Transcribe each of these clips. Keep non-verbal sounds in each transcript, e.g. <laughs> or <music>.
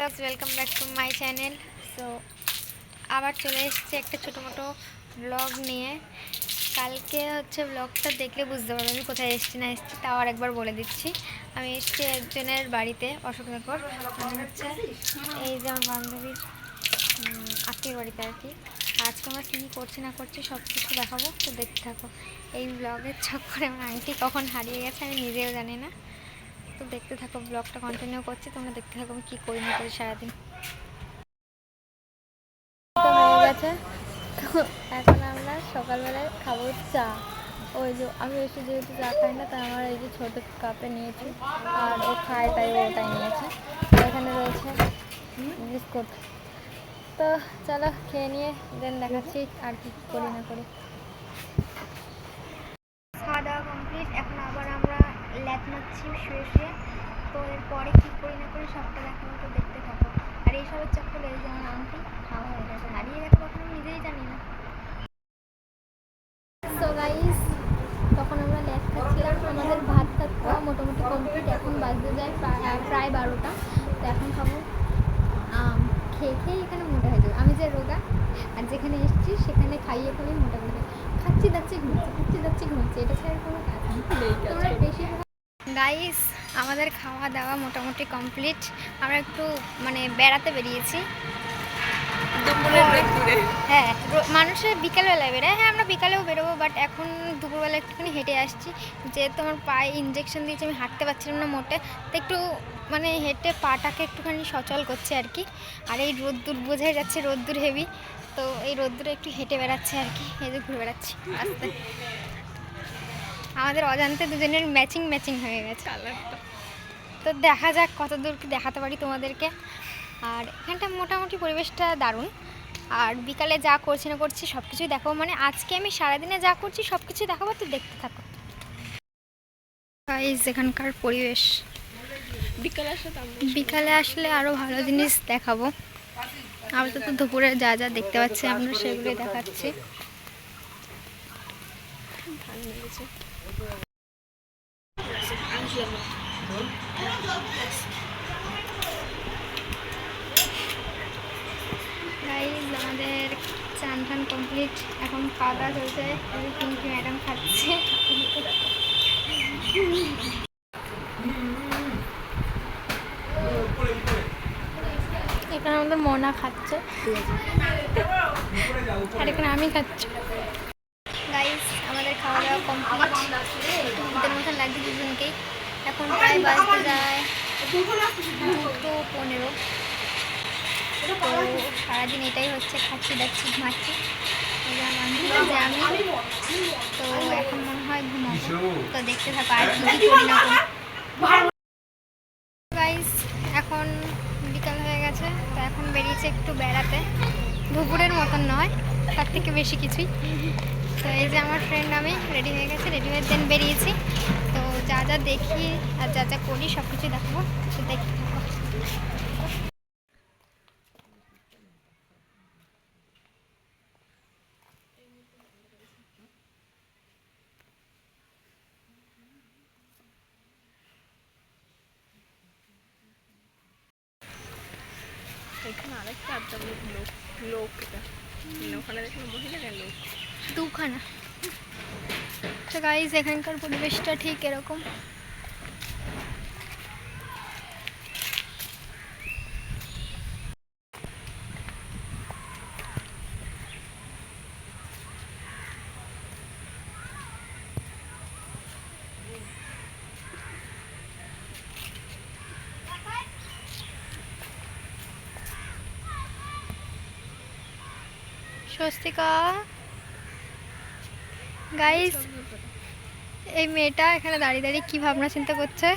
Welcome back to my channel so আবার চলে এসেছি একটা ছোটো মোটো ব্লগ নিয়ে। কালকে হচ্ছে ব্লগটা দেখলে বুঝতে পারব আমি কোথায় এসেছি, না এসেছি তাও আর একবার বলে দিচ্ছি। আমি এসেছি একজনের বাড়িতে অশোকনগর মানে হচ্ছে এই যে আমার বান্ধবীর আত্মীয় বাড়িতে আর কি। আজকে আমরা কী করছি, না করছি সব কিছু দেখাবো, তো দেখতে থাকো। এই ব্লগের চক্করে আমার আংটি কখন হারিয়ে গেছে আমি নিজেও জানি না। তো দেখতে থাকো ব্লগটা কন্টিনিউ করছি, তোমরা দেখতে থাকো আমি কী করি না করি সারাদিন। এখন আমরা সকালবেলায় খাব চা। ওই যে, আমি বেশি যেহেতু চা খাই না তাই আমার এই যে ছোটো কাপে নিয়েছি, আর ও খায় তাই ওটাই নিয়েছে। এখানে রয়েছে বিস্কুট। তো চলো খেয়ে নিয়ে দেন দেখাচ্ছি আর কি করি না করি খাওয়া দাওয়া কমপ্লিট এখন আবার আমরা ল্যাপ মারছি শুয়ে শুয়ে তো এরপরে কী করি না করি সবটা দেখাবো তো দেখতে থাকো। আর এইসবের চক্করে এই যে আমার আংটি খাওয়া হয়ে গেছে। হারিয়ে গেছে কখন আমি নিজেই জানি না। সো গাইস তখন আমরা ল্যাপ খাচ্ছিলাম। আমাদের ভাত টাত খাওয়া মোটামুটি কমপ্লিট এখন বাজতে যায় প্রায় প্রায় বারোটা। তো এখন খাব। আম খেয়ে খেয়ে এখানে মোটা হয়ে যাবে। আমি যে রোগা আর যেখানে এসেছি সেখানে খাইয়ে খাইয়ে মোটা করে খাচ্ছি যাচ্ছি ঘুমাচ্ছি খাচ্ছি যাচ্ছি ঘুমাচ্ছি। এটা ছাড়া কোনো কাজ নেই। <laughs> তোমরা বেশি গাইস আমাদের খাওয়া দাওয়া মোটামুটি কমপ্লিট। আমরা একটু মানে বেড়াতে বেরিয়েছি। হ্যাঁ মানুষের বিকালবেলায় বেরোয়। হ্যাঁ আমরা বিকালেও বেরোবো বাট এখন দুপুরবেলা একটুখানি হেঁটে আসছি। যেহেতু আমার পায়ে ইঞ্জেকশন দিয়েছে আমি হাঁটতে পারছিলাম না মোটে। তো একটু মানে হেঁটে পাটাকে একটুখানি সচল করছে আর কি। আর এই রোদ্দুর বোঝাই যাচ্ছে রোদ্দুর হেভি তো এই রোদ্দুরে একটু হেঁটে বেড়াচ্ছে আর কি। এই যে ঘুরে বেড়াচ্ছি আস্তে। আমাদের অজান্তে দুজনের ম্যাচিং ম্যাচিং হয়ে গেছে। কালারটা তো। দেখা যাক কত দূর কি দেখাতে পারি তোমাদেরকে। আর এখানটা মোটামুটি পরিবেশটা দারুণ। আর বিকালে যা করছি না করছি সব কিছুই দেখাবো। মানে আজকে আমি সারাদিনে যা করছি সব কিছুই দেখাবো তো দেখতে থাকো। এখানকার পরিবেশ। বিকালে আসলে তো আমরা বিকালে আসলে আরও ভালো জিনিস দেখাবো। আপাতত দুপুরে যা যা দেখতে পাচ্ছি আমরা সেগুলোই দেখাচ্ছি। আমাদের চান টান কমপ্লিট এখন খাওয়া দাওয়া চলছে। পিঙ্কি ম্যাডাম খাচ্ছে। এখানে আমাদের মোনা খাচ্ছে। আর এখানে আমি খাচ্ছি গাইজ আমাদের খাওয়া দাওয়া কমপ্লিট দুধের মতন লাগছে দুজনকেই এখন প্রায় বাজতে যায়। দুটো পনেরো। তো সারাদিন এটাই হচ্ছে খাচ্ছি দাচ্ছি ঘুমাচ্ছি। আমি, তো এখন মনে হয় ঘুমাবো। তো দেখতে থাকো আর কি করি না এখন বিকাল হয়ে গেছে, তো এখন বেরিয়েছে একটু বেড়াতে। দুপুরের মতন নয়, তার থেকে বেশি কিছুই। তো এই যে আমার ফ্রেন্ড আমি রেডি হয়ে গেছে রেডি হয়ে দেন বেরিয়েছি। যা যা দেখি আর যা যা করি সব কিছু দেখাবো এখানে আরেকটা আড্ডা লোক লোক এটা। মানে ওখানে দেখুন মহিলা কেন লোক। দুখানা। তো গাইজ এখানকার পরিবেশটা ঠিক এরকম স্বস্তিকা গাইস এই মেয়েটা এখানে দাঁড়িয়ে দাঁড়িয়ে কি ভাবনা চিন্তা করছে?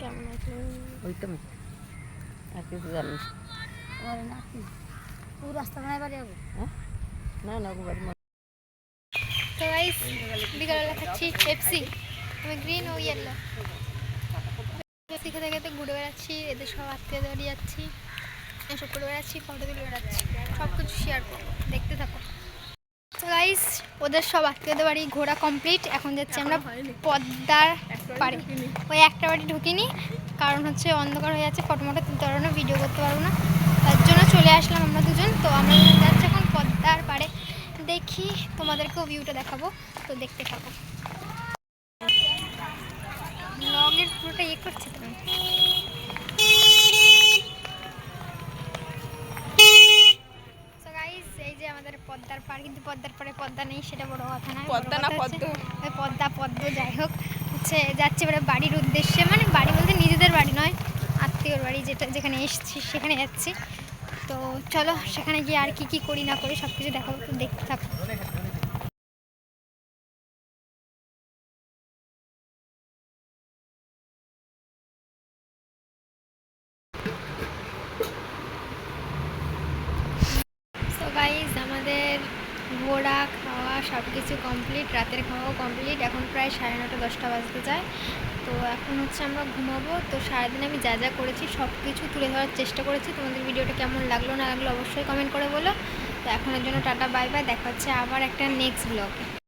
কেমন আছে? ওই তো আর কিছু জানি। না। তুই রাস্তা বানাই বাড়ি না না ওকে বাড়ি তো গাইস বিকালবেলা খাচ্ছি পেপসি আমি গ্রিন ও ইয়েলো পেপসি খেতে খেতে ঘুরে বেড়াচ্ছি এদের সব আত্মীয় বাড়ি যাচ্ছি এসব করে বেড়াচ্ছি ফটো তুলে বেড়াচ্ছি। সব কিছু শেয়ার করব। দেখতে থাকো। গাইস ওদের সব আত্মীয়দের বাড়ি ঘোরা কমপ্লিট এখন যাচ্ছি আমরা পদ্মার বাড়ি। ওই একটা বাড়ি ঢুকিনি কারণ হচ্ছে অন্ধকার হয়ে যাচ্ছে ফটো মটো তুলতে পারব না ভিডিও করতে পারব না। তার জন্য চলে আসলাম আমরা দুজন। তো আমরা যাচ্ছি এখন পদ্মার পাড়ে দেখি তোমাদেরকেও ভিউটা দেখাবো। তো দেখতে থাকো। ব্লগের পুরোটা ইয়ে করছে তুমি পদ্মার পাড় কিন্তু পদ্মার পাড়ে পদ্মা নেই সেটা বড় কথা না পদ্মা না পদ্ম। পদ্মা পদ্ম যাই হোক হচ্ছে যাচ্ছি এবারে বাড়ির উদ্দেশ্যে মানে বাড়ি বলতে নিজেদের বাড়ি নয় আত্মীয়র বাড়ি যেটা যেখানে এসেছি সেখানে যাচ্ছি। তো চলো সেখানে গিয়ে আর কি কি করি না করি সব কিছু দেখাবো দেখতে থাকো। আমাদের ঘোরা খাওয়া সব কিছু কমপ্লিট রাতের খাওয়াও কমপ্লিট এখন প্রায় সাড়ে নটা, দশটা বাজতে যায়। তো এখন হচ্ছে আমরা ঘুমাবো। তো সারাদিন আমি যা যা করেছি সব কিছু তুলে ধরার চেষ্টা করেছি। তোমাদের ভিডিওটা কেমন লাগল না লাগল অবশ্যই কমেন্ট করে বলো। তো এখনের জন্য টাটা বাই বাই দেখা হচ্ছে আবার একটা নেক্সট ব্লগে